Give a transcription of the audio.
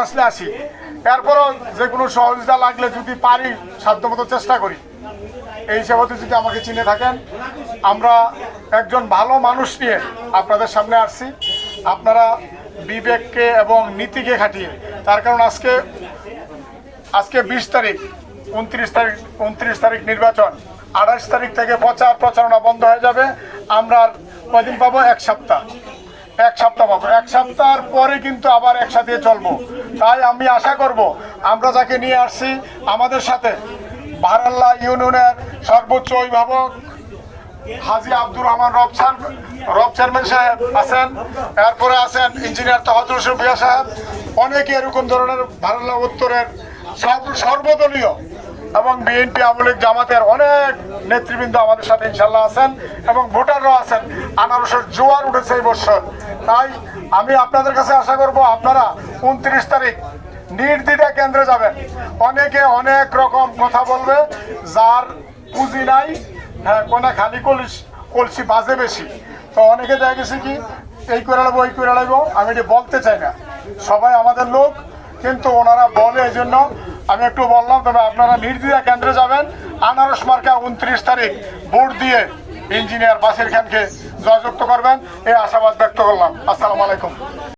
আসলে আসি। এরপরও যে কোনো সহযোগিতা লাগলে যদি পারি, সাধ্যমতো চেষ্টা করি। এই হিসাবে যদি আমাকে চিনে থাকেন, আমরা একজন ভালো মানুষ নিয়ে আপনাদের সামনে আসছি। আপনারা বিবেককে এবং নীতিকে খাটিয়ে, তার কারণ আজকে আজকে বিশ তারিখ, উনত্রিশ তারিখ উনত্রিশ তারিখ নির্বাচন। আঠাশ তারিখ থেকে প্রচার প্রচারণা বন্ধ হয়ে যাবে। আমরা কদিন পাবো? এক সপ্তাহ। এক সপ্তাহ পাবো এক সপ্তাহের পরে কিন্তু আবার একসাথে চলবো। তাই আমি আশা করব, আমরা যাকে নিয়ে আসছি, আমাদের সাথে বারাল্লা ইউনিয়নের সর্বোচ্চ অভিভাবক হাজি আব্দুর রহমান রব স্যার, রব চেয়ারম্যান সাহেব আছেন, এরপরে আছেন ইঞ্জিনিয়ার তাহাজুর হোসেন ভুয়া সাহেব। অনেকে এরকম ধরনের ভারলা উত্তরের সর্বদলীয় এবং বিএনপি আওয়ামী লীগ জামাতের অনেক নেতৃবৃন্দ আমাদের সাথে ইনশাল্লাহ আছেন এবং ভোটাররাও আছেন। আনারসের জোয়ার উঠেছে এই বছর। তাই আমি আপনাদের কাছে আশা করব আপনারা উনত্রিশ তারিখ নির্দ্বিধা কেন্দ্রে যাবেন। অনেকে অনেক রকম কথা বলবে, যার পুঁজি নাই হ্যাঁ কোনে খালি কলস কলসি বাজে বেশি। তো অনেকে দেখা গেছে কি, এই করে নেব এই করে নেব আমি এটি বলতে চাই না। সবাই আমাদের লোক, কিন্তু ওনারা বলে এই জন্য আমি একটু বললাম, তবে আপনারা নির্দিদা কেন্দ্রে যাবেন। আনারস মার্কা উনত্রিশ তারিখ ভোট দিয়ে ইঞ্জিনিয়ার বাসির খানকে জয়যুক্ত করবেন। এই আশাবাদ ব্যক্ত করলাম। আসসালামু আলাইকুম।